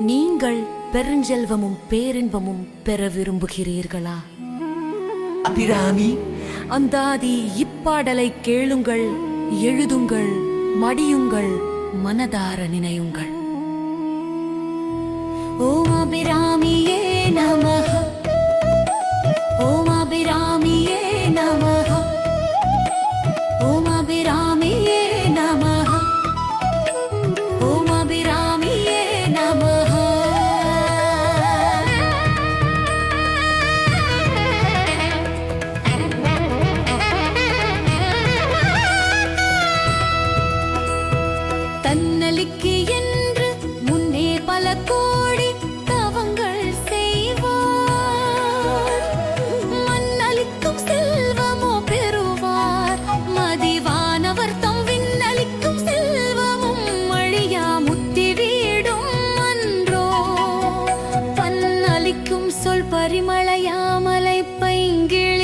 நீங்கள் பெருஞ்செல்வமும் பேரின்பமும் பெற விரும்புகிறீர்களா? அபிராமி. அந்தாதி இப்பாடலை கேளுங்கள் எழுதுங்கள் மடியுங்கள் மனதார நினையுங்கள். ஓம் அபிராமியே தன்னலிக்கு என்று முன்னே பல கோடி தவங்கள் செய்வார். மண்ணளிக்கும் செல்வமோ பெறுவார். மதிவானவர் தம் விண்ணளிக்கும் செல்வமும் அழியா முத்தி வீடும் அன்றோ. பன்னளிக்கும் சொல் பரிமளையாமலை பைங்கிழ